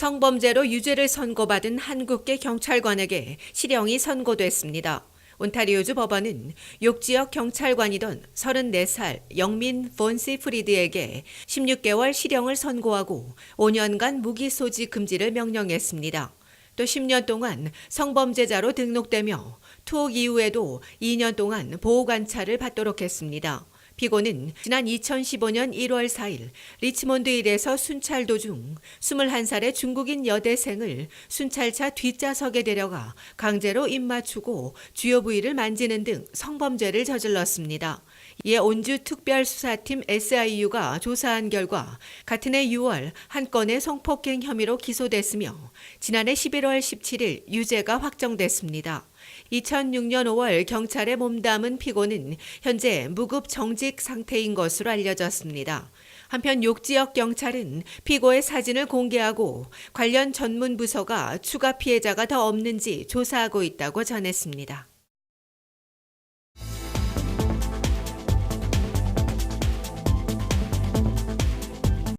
성범죄로 유죄를 선고받은 한국계 경찰관에게 실형이 선고됐습니다. 온타리오주 법원은 욕지역 경찰관이던 34살 영민 폰시 프리드에게 16개월 실형을 선고하고 5년간 무기 소지 금지를 명령했습니다. 또 10년 동안 성범죄자로 등록되며 투옥 이후에도 2년 동안 보호 관찰을 받도록 했습니다. 피고는 지난 2015년 1월 4일 리치몬드 일에서 순찰 도중 21살의 중국인 여대생을 순찰차 뒷좌석에 데려가 강제로 입맞추고 주요 부위를 만지는 등 성범죄를 저질렀습니다. 이에 온주 특별수사팀 SIU가 조사한 결과 같은 해 6월 한 건의 성폭행 혐의로 기소됐으며 지난해 11월 17일 유죄가 확정됐습니다. 2006년 5월 경찰에 몸담은 피고는 현재 무급 정직 상태인 것으로 알려졌습니다. 한편 욕지역 경찰은 피고의 사진을 공개하고 관련 전문 부서가 추가 피해자가 더 없는지 조사하고 있다고 전했습니다.